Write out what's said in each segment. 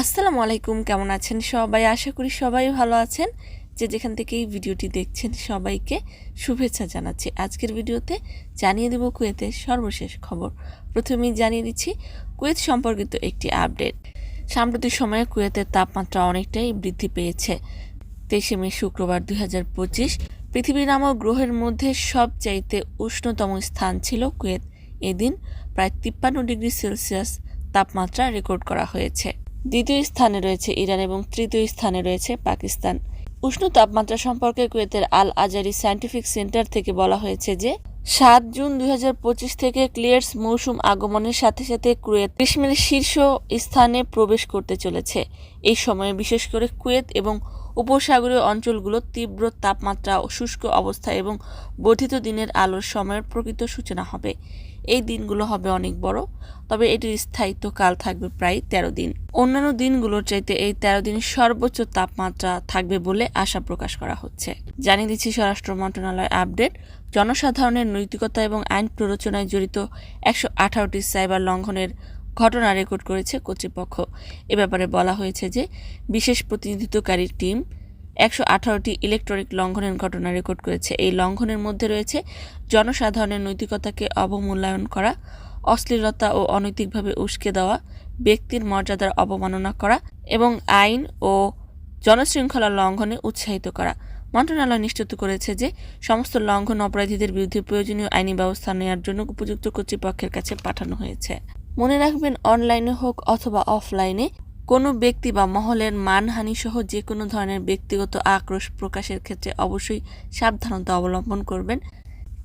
আসসালামু আলাইকুম, কেমন আছেন সবাই? আশা করি সবাই ভালো আছেন। যে যেখান থেকে এই ভিডিওটি দেখছেন সবাইকে শুভেচ্ছা জানাচ্ছি। আজকের ভিডিওতে জানিয়ে দেব কুয়েতের সর্বশেষ খবর। প্রথমেই জানিয়ে দিচ্ছি, কুয়েত সম্পর্কিত একটি আপডেট। সাম্প্রতিক সময়ে কুয়েতের তাপমাত্রা অনেকটাই বৃদ্ধি পেয়েছে। তেইশে মে শুক্রবার দুই হাজার পঁচিশ পৃথিবী নামক গ্রহের মধ্যে সবচাইতে উষ্ণতম স্থান ছিল কুয়েত। এদিন প্রায় তিপ্পান্ন ডিগ্রি সেলসিয়াস তাপমাত্রা রেকর্ড করা হয়েছে। দ্বিতীয় স্থানে রয়েছে ইরান এবং তৃতীয় স্থানে রয়েছে পাকিস্তান। উষ্ণ তাপমাত্রা সম্পর্কে কুয়েতের আল আজারি সায়েন্টিফিক সেন্টার থেকে বলা হয়েছে যে, সাত জুন দুই হাজার পঁচিশ থেকে ক্লিয়ার্স মৌসুম আগমনের সাথে সাথে কুয়েত গ্রীষ্মের শীর্ষ স্থানে প্রবেশ করতে চলেছে। এই সময়ে বিশেষ করে কুয়েত এবং উপসাগরীয় অঞ্চলগুলো তীব্র তাপমাত্রা, শুষ্ক অবস্থা এবং বর্ধিত দিনের আলোর সময়ের প্রকৃত সূচনা হবে। এই দিনগুলো হবে অনেক বড়, তবে এটির স্থায়িত্ব কাল থাকবে প্রায় তেরো দিন। অন্যান্য দিনগুলোর চাইতে এই তেরো দিন সর্বোচ্চ তাপমাত্রা থাকবে বলে আশা প্রকাশ করা হচ্ছে। জানিয়ে দিচ্ছি স্বরাষ্ট্র মন্ত্রণালয় আপডেট। জনসাধারণের নৈতিকতা এবং আইন প্ররোচনায় জড়িত একশো আঠারোটি সাইবার লঙ্ঘনের ঘটনা রেকর্ড করেছে কর্তৃপক্ষ। এ ব্যাপারে বলা হয়েছে যে, বিশেষ প্রতিনিধিত্বকারী টিম একশো আঠারোটি ইলেকট্রনিক লঙ্ঘনের ঘটনা রেকর্ড করেছে। এই লঙ্ঘনের মধ্যে রয়েছে জনসাধারণের নৈতিকতাকে অবমূল্যায়ন করা, অশ্লীলতা ও অনৈতিকভাবে উস্কে দেওয়া, ব্যক্তির মর্যাদার অবমাননা করা এবং আইন ও জনশৃঙ্খলা লঙ্ঘনে উৎসাহিত করা। মন্ত্রণালয় নিশ্চিত করেছে যে, সমস্ত লঙ্ঘন অপরাধীদের বিরুদ্ধে প্রয়োজনীয় আইনি ব্যবস্থা নেওয়ার জন্য উপযুক্ত কর্তৃপক্ষের কাছে পাঠানো হয়েছে। মনে রাখবেন অনলাইনে হোক অথবা অফলাইনে কোনো ব্যক্তি বা মহলের মানহানি সহ যে কোনো ধরনের ব্যক্তিগত আক্রোশ প্রকাশের ক্ষেত্রে অবশ্যই সাবধানতা অবলম্বন করবেন।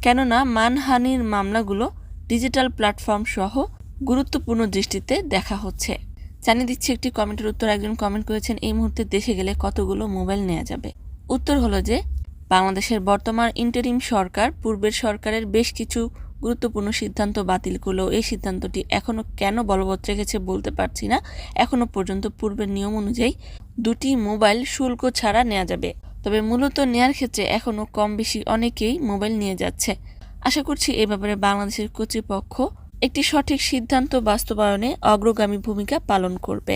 কেননা, মানহানির মামলাগুলো ডিজিটাল প্ল্যাটফর্ম সহ গুরুত্বপূর্ণ দৃষ্টিতে দেখা হচ্ছে। জানিয়ে দিচ্ছি একটি কমেন্টের উত্তর। একজন কমেন্ট করেছেন, এই মুহূর্তে দেশে গেলে কতগুলো মোবাইল নেওয়া যাবে? উত্তর হলো যে, বাংলাদেশের বর্তমান ইন্টারিম সরকার, পূর্বের সরকারের বেশ কিছু গুরুত্বপূর্ণ সিদ্ধান্ত বাতিল করলেও এই সিদ্ধান্তটি এখনও কেন বলবৎ রেখেছে বলতে পারছি না। এখনও পর্যন্ত পূর্বের নিয়ম অনুযায়ী দুটি মোবাইল শুল্ক ছাড়া নেওয়া যাবে। তবে মূলত নেয়ার ক্ষেত্রে এখনও কম বেশি অনেকেই মোবাইল নিয়ে যাচ্ছে। আশা করছি এ ব্যাপারে বাংলাদেশের কর্তৃপক্ষ একটি সঠিক সিদ্ধান্ত বাস্তবায়নে অগ্রগামী ভূমিকা পালন করবে।